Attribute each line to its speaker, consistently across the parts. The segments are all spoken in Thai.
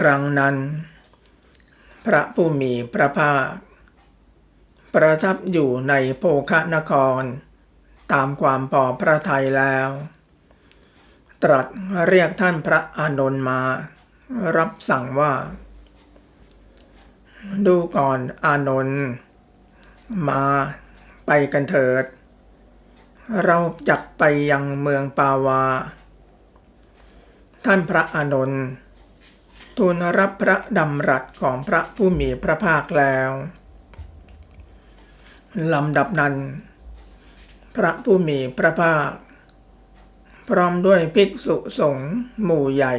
Speaker 1: ครั้งนั้น พระผู้มีพระภาค ประทับอยู่ในโภคนคร ตามความพอพระทัยแล้ว ตรัสเรียกท่านพระอานนท์มา รับสั่งว่า ดูก่อนอานนท์มาไปกันเถิด เราจักไปยังเมืองปาวา ท่านพระอานนท์ ทูลรับพระดำรัสของพระผู้มีพระภาคแล้วลำดับนั้น พระผู้มีพระภาค พร้อมด้วยภิกษุสงฆ์หมู่ใหญ่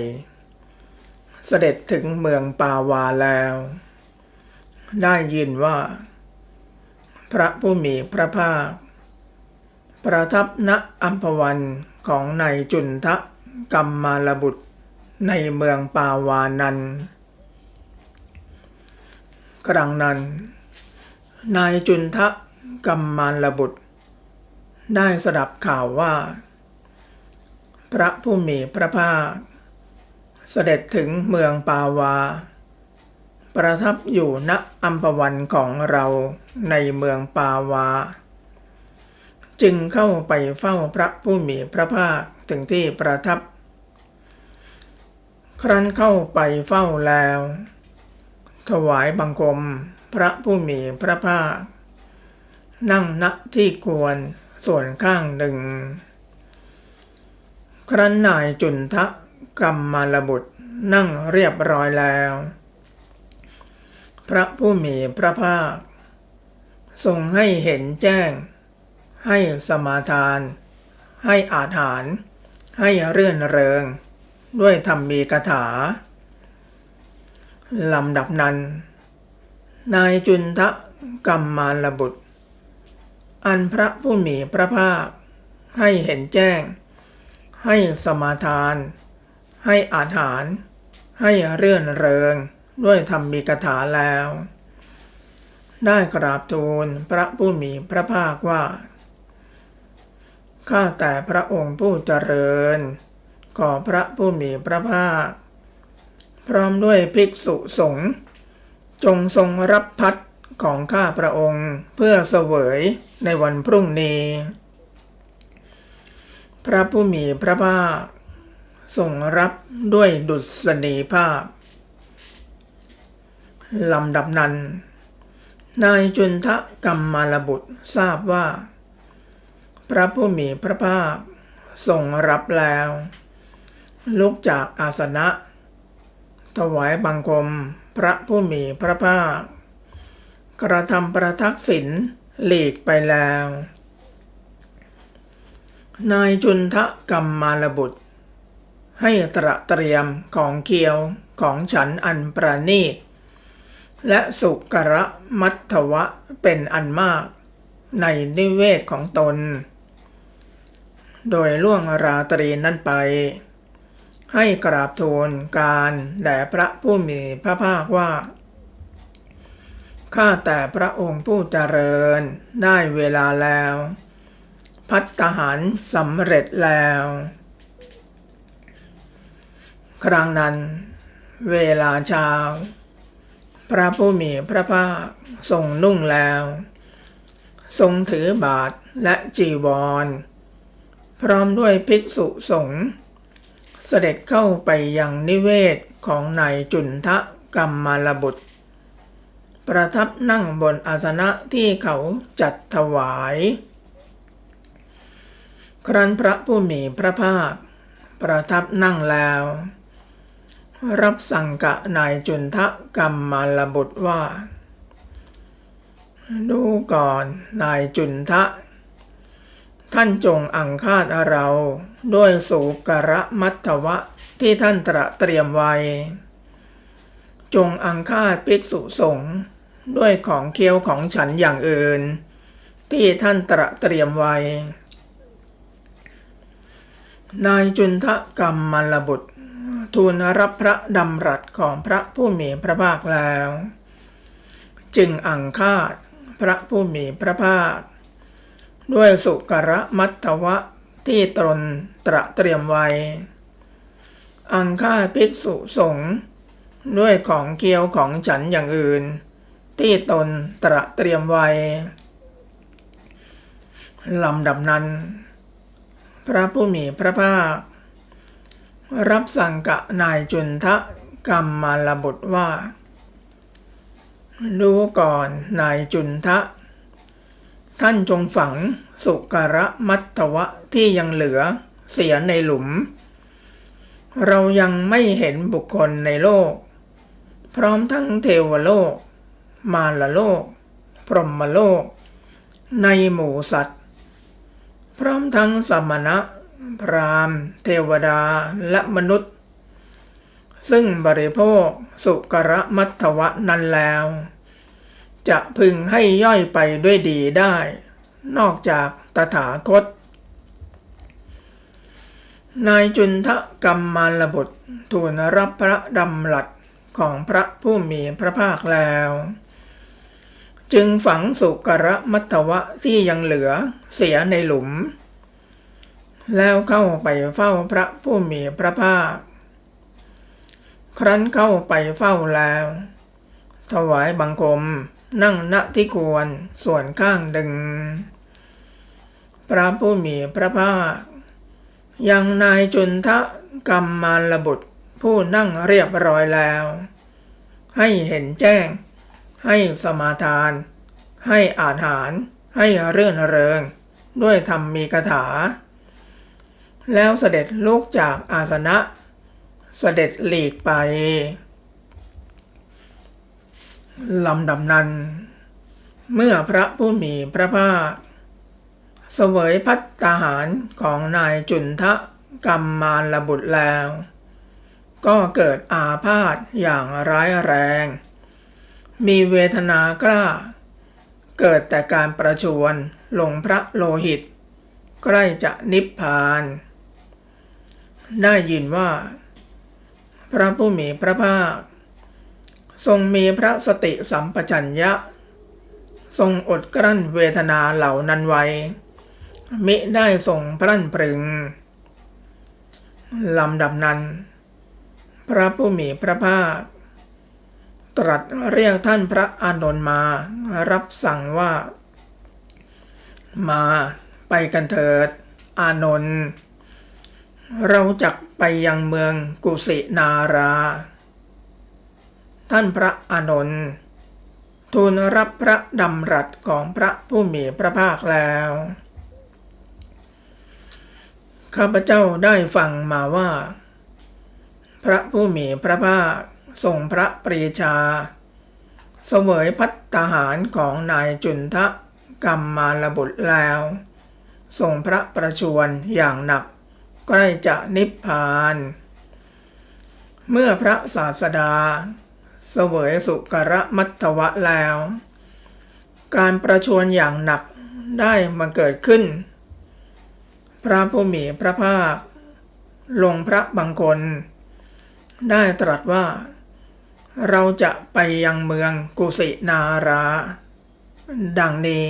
Speaker 1: เสด็จถึงเมืองปาวาแล้ว ได้ยินว่า พระผู้มีพระภาค ประทับณอัมพวันของนายจุนทะกัมมาลบุตร ในเมืองปาวานันครั้งนั้นนายจุนทะกัมมารบุตร ได้สดับข่าวว่า พระผู้มีพระภาค เสด็จถึงเมืองปาวา ประทับอยู่ณอัมพวันของเราในเมืองปาวา จึงเข้าไปเฝ้าพระผู้มีพระภาคถึงที่ประทับ ครั้นเข้าไปเฝ้าแล้ว ถวายบังคมพระผู้มีพระภาค นั่งณที่ควรส่วนข้างหนึ่ง ครั้นนายจุนทะกรรมมารบุตรนั่งเรียบร้อยแล้ว พระผู้มีพระภาค ทรงให้เห็นแจ้ง ให้สมาทาน ให้อาถาน ให้เรื่อนเริง ด้วยธรรมีกถา ลำดับนั้น นายจุนทะกรรมมารบุตร อันพระผู้มีพระภาค ให้เห็นแจ้ง ให้สมาทาน ให้อาถาน ให้เรื่อนเริงด้วยธรรมีกถาแล้ว ได้กราบทูลพระผู้มีพระภาคว่า ข้าแต่พระองค์ผู้เจริญ ขอพระผู้มีพระภาค พร้อมด้วยภิกษุสงฆ์จงทรงรับพัดของข้าพระองค์เพื่อเสวยในวันพรุ่งนี้ พระผู้มีพระภาคทรงรับด้วยดุษณีภาพลำดับนั้น นายจุนทะกรรมมารบุตรทราบว่า พระผู้มีพระภาคทรงรับแล้ว ลุกจากอาสนะ ถวายบังคมพระผู้มีพระภาค กระทำประทักษิณหลีกไปแล้ว นายจุนทะกรรมมารบุตร ให้ตระเตรียมของเคียวของฉันอันประณีต และสุกระมัทวะเป็นอันมากในนิเวศของตน โดยล่วงราตรีนั้นไป ให้กราบทูลการแด่พระผู้มีพระภาคว่า ข้าแต่พระองค์ผู้เจริญได้เวลาแล้ว พัตตาหารสำเร็จแล้ว ครั้งนั้น เวลาเช้า พระผู้มีพระภาคทรงนุ่งแล้ว ทรงถือบาทและจีวร พร้อมด้วยภิกษุสงฆ์ เสด็จเข้าไปยังนิเวศของนายจุนทะกรรมมารบุตร ประทับนั่งบนอาสนะที่เขาจัดถวาย ครั้นพระผู้มีพระภาค ประทับนั่งแล้ว รับสั่งกะนายจุนทะกรรมมารบุตรว่า ดูก่อนนายจุนทะ ท่านจงอังคาดเรา ด้วยสุกระมัทวะที่ท่านตระเตรียมไว้ จงอังคาดภิกษุสงฆ์ด้วยของเคี้ยวของฉันอย่างอื่น ที่ท่านตระเตรียมไว้ นายจุนทะกรรมมลบุตร ทูลรับพระดำรัสของพระผู้มีพระภาคแล้ว จึงอังคาดพระผู้มีพระภาค ด้วยสุกระมัทวะที่ตนตระเตรียมไว้ อังคาภิกษุสงฆ์ด้วยของเคี้ยวของฉันอย่างอื่น ที่ตนตระเตรียมไว้ลำดับนั้น พระผู้มีพระภาครับสั่งกะนายจุนทะกรรมมาลบุตรว่าดูก่อนนายจุนทะ ท่านจงฝังสุกระมัตวะที่ยังเหลือเสียในหลุม เรายังไม่เห็นบุคคลในโลก พร้อมทั้งเทวโลก มารโลก พรหมโลก ในหมู่สัตว์ พร้อมทั้งสมณะ พรามเทวดาและมนุษย์ ซึ่งบริโภคสุกระมัตถวะนั้นแล้ว จะพึงให้ย่อยไปด้วยดีได้ นอกจากตถาคต นายจุนทะกรรมมารบุตรทูลรับพระดำรัสของพระผู้มีพระภาคแล้ว จึงฝังสุกระมัตวะที่ยังเหลือเสียในหลุม แล้วเข้าไปเฝ้าพระผู้มีพระภาค ครั้นเข้าไปเฝ้าแล้ว ถวายบังคม นั่งณที่ควรส่วนข้างดึง พระผู้มีพระภาค ยังนายจุนทะกรรมมารบุตรผู้นั่งเรียบร้อยแล้ว ให้เห็นแจ้ง ให้สมาทาน ให้อาหาร ให้เรื่อนเริง ด้วยธรรมมีคาถา แล้วเสด็จลุกจากอาสนะ เสด็จหลีกไป ลำดับนั้น เมื่อพระผู้มีพระภาคเสวยพัตตาหารของนายจุนทะกรรมมารบุตรแล้ว ก็เกิดอาพาธอย่างร้ายแรง มีเวทนากล้า เกิดแต่การประชวนลงพระโลหิต ใกล้จะนิพพาน ได้ยินว่า พระผู้มีพระภาค ทรงมีพระสติสัมปชัญญะ ทรงอดกลั้นเวทนาเหล่านั้นไว้ มิได้ทรงพรั่นพรึงลำดับนั้น พระผู้มีพระภาค ตรัสเรียกท่านพระอานนท์มารับสั่งว่า มาไปกันเถิด อานนท์เราจักไปยังเมืองกุสินารา ท่านพระอานนท์ทูลรับพระดำรัสของพระผู้มีพระภาคแล้ว ข้าพเจ้าได้ฟังมาว่า พระผู้มีพระภาคทรงพระปรีชา เสวยพัตตาหารของนายจุนทะกรรมมารบุตรแล้วทรงพระประชวรอย่างหนักใกล้จะนิพพาน เมื่อพระศาสดา เสวยสุกระมัตวะแล้ว การประชวรอย่างหนักได้มาเกิดขึ้น พระผู้มีพระภาค ลงพระบังคลได้ตรัสว่า เราจะไปยังเมืองกุสินารา ดังนี้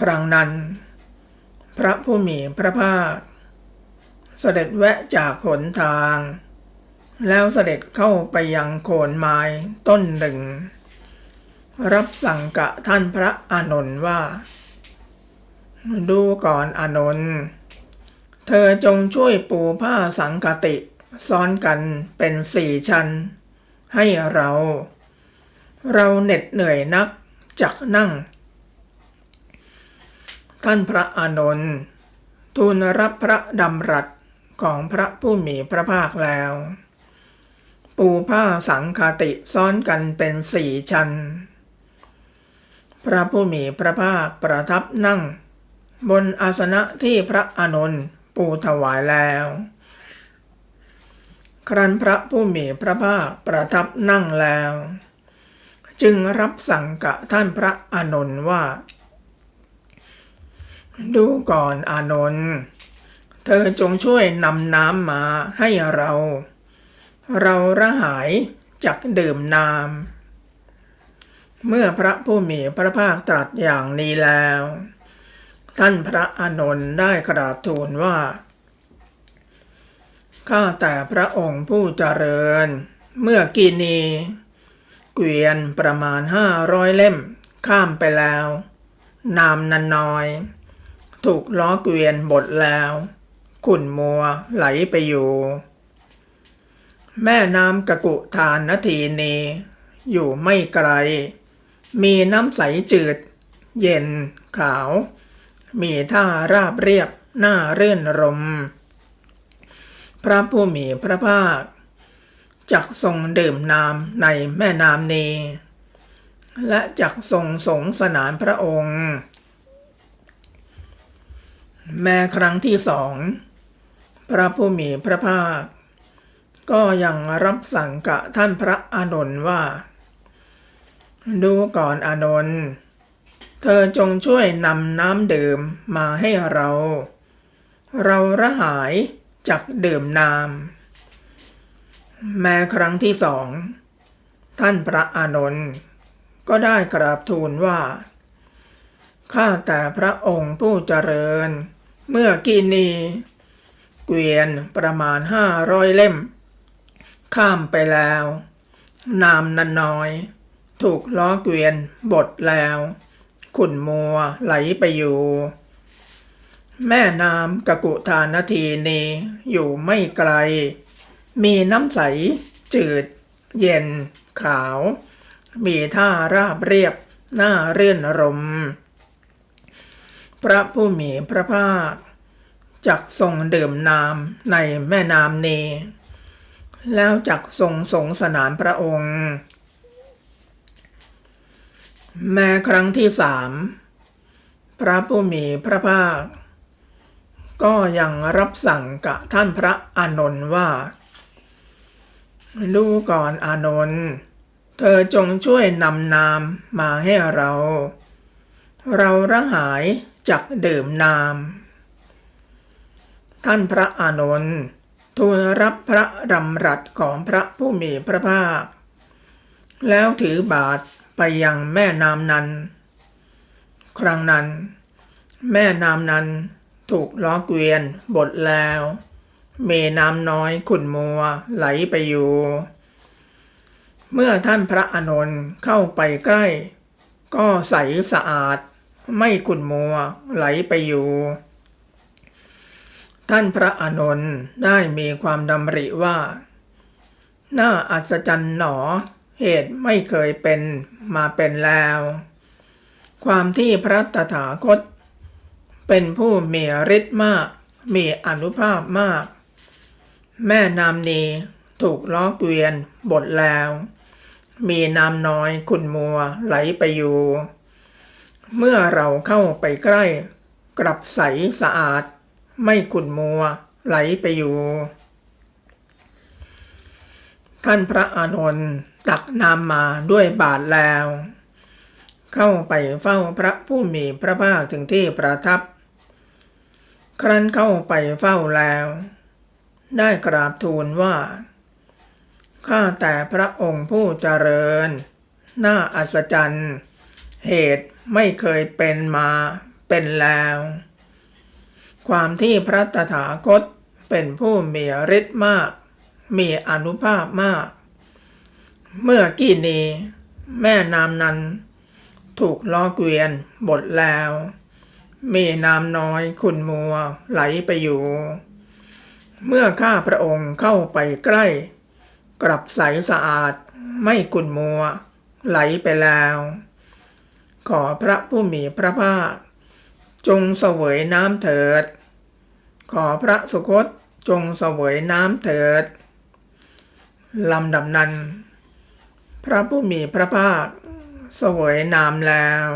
Speaker 1: ครั้งนั้น พระผู้มีพระภาค เสด็จแวะจากหนทาง แล้วเสด็จเข้าไปยังโคนไม้ต้นหนึ่ง รับสั่งกะท่านพระอานนท์ว่า ดูก่อนอานนท์เธอจงช่วยปูผ้าสังกติ ซ้อนกันเป็นสี่ชั้น ให้เรา เราเหน็ดเหนื่อยนักจักนั่ง ท่านพระอานนท์ทูลรับพระดำรัส ของพระผู้มีพระภาคแล้ว ปูผ้าสังคติซ้อนกันเป็นสี่ชั้น พระผู้มีพระภาคประทับนั่ง บนอาสนะที่พระอานนท์ปูถวายแล้ว ครั้นพระผู้มีพระภาคประทับนั่งแล้ว จึงรับสั่งกับท่านพระอานนท์ว่า ดูก่อนอานนท์ เธอจงช่วยนำน้ำมาให้เรา เราระหายจากดื่มน้ำเมื่อพระผู้มีพระภาคตรัสอย่างนี้แล้ว ท่านพระอานนท์ได้กราบทูลว่าขข้าแต่พระองค์ผู้เจริญ เมื่อกีนีเกวียนประมาณห้าร้อยเล่ม ข้ามไปแล้ว นามนันน้อย ถูกล้อเกวียนบดแล้ว ขุ่นมัวไหลไปอยู่ แม่น้ำกะกุทานนาทีนีอยู่ไม่ไกล มีน้ำใสจืด เย็นขาว มีท่าราบเรียบน่าเรื่นรม พระผู้มีพระภาคจักทรงดื่มน้ำในแม่น้ำนี้ และจักทรงสงสนานพระองค์ แม้ครั้งที่สอง พระผู้มีพระภาค ก็ยังรับสั่งกะท่านพระอานนท์ว่า ดูก่อนอานนท์เธอจงช่วยนำน้ำดื่มมาให้เรา เราระหายจากดื่มน้ำแม้ครั้งที่สอง ท่านพระอานนท์ก็ได้กราบทูลว่า ข้าแต่พระองค์ผู้เจริญ เมื่อกี้นี้ เกวียนประมาณห้าร้อยเล่ม ข้ามไปแล้ว นามนันน้อย ถูกล้อเกวียนบดแล้ว ขุนมัวไหลไปอยู่ แม่น้ำกะกุทานนทีนี้อยู่ไม่ไกล มีน้ำใส จืด เย็น ขาว มีท่าราบเรียบน่าเรื่นรม พระผู้มีพระภาค จักทรงดื่มน้ำในแม่น้ำเน แล้วจักทรงสงสนานพระองค์ แม้ครั้งที่สามพระผู้มีพระภาค ก็ยังรับสั่งกับท่านพระอานนท์ว่า ดูก่อนอานนท์เธอจงช่วยนำน้ำมาให้เรา เราระหายจากดื่มน้ำ ท่านพระอานนท์ทูลรับพระดำรัสของพระผู้มีพระภาค แล้วถือบาทไปยังแม่น้ำนั้น ครั้งนั้น แม่น้ำนั้นถูกล้อเกวียนบดแล้วมีน้ำน้อยขุ่นมัวไหลไปอยู่ เมื่อท่านพระอานนท์เข้าไปใกล้ ก็ใสสะอาด ไม่ขุ่นมัวไหลไปอยู่ ท่านพระอานนท์ได้มีความดำริว่า น่าอัศจรรย์หนอ เหตุไม่เคยเป็นมาเป็นแล้ว ความที่พระตถาคต เป็นผู้มีฤทธิ์มาก มีอนุภาพมาก แม่น้ำนี้ถูกล้อเกวียนบดแล้ว มีน้ำน้อยขุนมัวไหลไปอยู่ เมื่อเราเข้าไปใกล้ กลับใสสะอาด ไม่ขุ่นมัวไหลไปอยู่ ท่านพระอานนท์ตักน้ำมาด้วยบาทแล้ว เข้าไปเฝ้าพระผู้มีพระภาคถึงที่ประทับ ครั้นเข้าไปเฝ้าแล้ว ได้กราบทูลว่า ข้าแต่พระองค์ผู้เจริญ น่าอัศจรรย์ เหตุไม่เคยเป็นมาเป็นแล้ว ความที่พระตถาคตเป็นผู้มีฤทธิ์มาก มีอนุภาพมาก เมื่อกี้นี้แม่น้ำนั้น ถูกล้อเกวียนบดแล้ว มีน้ำน้อยขุนมัวไหลไปอยู่ เมื่อข้าพระองค์เข้าไปใกล้ กลับใสสะอาดไม่ขุนมัว ไหลไปแล้ว ขอพระผู้มีพระภาค จงเสวยน้ำเถิด ขอพระสุคตจงเสวยน้ำเถิดลำดับนั้น พระผู้มีพระภาคเสวยน้ำแล้ว